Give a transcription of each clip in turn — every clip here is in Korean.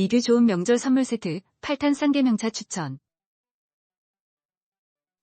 리뷰 좋은 명절 선물 세트 8탄 쌍계명차 추천.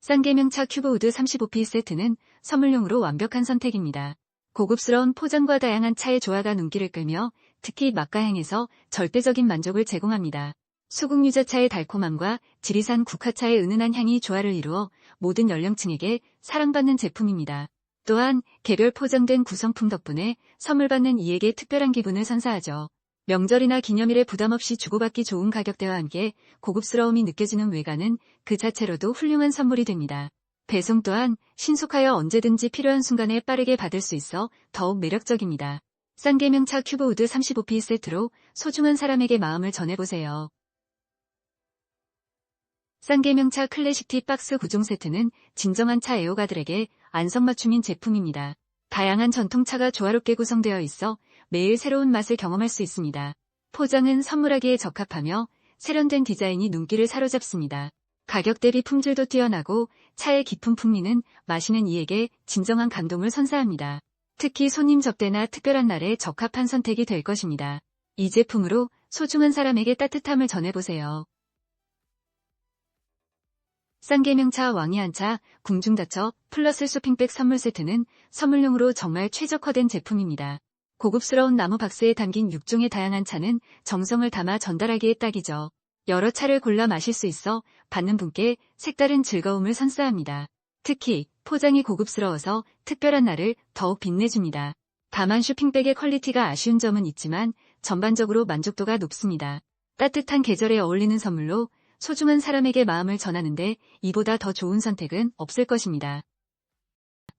쌍계명차 큐브우드 35피 세트는 선물용으로 완벽한 선택입니다. 고급스러운 포장과 다양한 차의 조화가 눈길을 끌며 특히 맛가향에서 절대적인 만족을 제공합니다. 수국 유자차의 달콤함과 지리산 국화차의 은은한 향이 조화를 이루어 모든 연령층에게 사랑받는 제품입니다. 또한 개별 포장된 구성품 덕분에 선물 받는 이에게 특별한 기분을 선사하죠. 명절이나 기념일에 부담 없이 주고받기 좋은 가격대와 함께 고급스러움이 느껴지는 외관은 그 자체로도 훌륭한 선물이 됩니다. 배송 또한 신속하여 언제든지 필요한 순간에 빠르게 받을 수 있어 더욱 매력적입니다. 쌍계명차 큐브우드 35피 세트로 소중한 사람에게 마음을 전해보세요. 쌍계명차 클래식 티 박스 구종 세트는 진정한 차 애호가들에게 안성맞춤인 제품입니다. 다양한 전통차가 조화롭게 구성되어 있어 매일 새로운 맛을 경험할 수 있습니다. 포장은 선물하기에 적합하며 세련된 디자인이 눈길을 사로잡습니다. 가격 대비 품질도 뛰어나고 차의 깊은 풍미는 마시는 이에게 진정한 감동을 선사합니다. 특히 손님 접대나 특별한 날에 적합한 선택이 될 것입니다. 이 제품으로 소중한 사람에게 따뜻함을 전해보세요. 쌍계명차 왕이한차 궁중다처 플러스 쇼핑백 선물 세트는 선물용으로 정말 최적화된 제품입니다. 고급스러운 나무 박스에 담긴 6종의 다양한 차는 정성을 담아 전달하기에 딱이죠. 여러 차를 골라 마실 수 있어 받는 분께 색다른 즐거움을 선사합니다. 특히 포장이 고급스러워서 특별한 날을 더욱 빛내줍니다. 다만 쇼핑백의 퀄리티가 아쉬운 점은 있지만 전반적으로 만족도가 높습니다. 따뜻한 계절에 어울리는 선물로 소중한 사람에게 마음을 전하는데 이보다 더 좋은 선택은 없을 것입니다.